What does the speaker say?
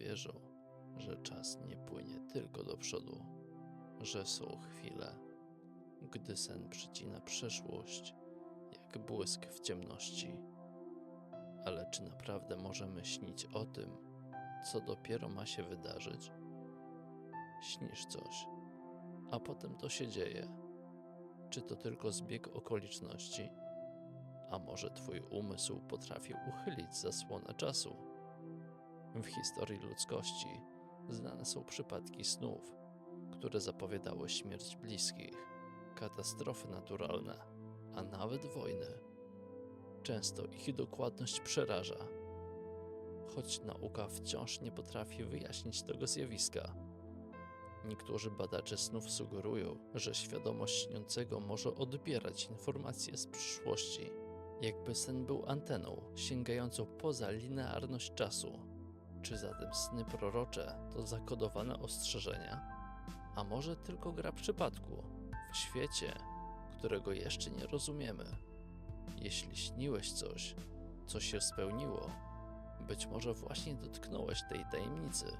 wierzą, że czas nie płynie tylko do przodu, że są chwile, gdy sen przycina przeszłość, jak błysk w ciemności. Ale czy naprawdę możemy śnić o tym, co dopiero ma się wydarzyć? Śnisz coś, a potem to się dzieje. Czy to tylko zbieg okoliczności? A może twój umysł potrafi uchylić zasłonę czasu? W historii ludzkości znane są przypadki snów, które zapowiadały śmierć bliskich, katastrofy naturalne, a nawet wojny. Często ich dokładność przeraża, choć nauka wciąż nie potrafi wyjaśnić tego zjawiska. Niektórzy badacze snów sugerują, że świadomość śniącego może odbierać informacje z przyszłości, jakby sen był anteną sięgającą poza linearność czasu. Czy zatem sny prorocze to zakodowane ostrzeżenia? A może tylko gra przypadku w świecie, którego jeszcze nie rozumiemy? Jeśli śniłeś coś, co się spełniło, być może właśnie dotknąłeś tej tajemnicy.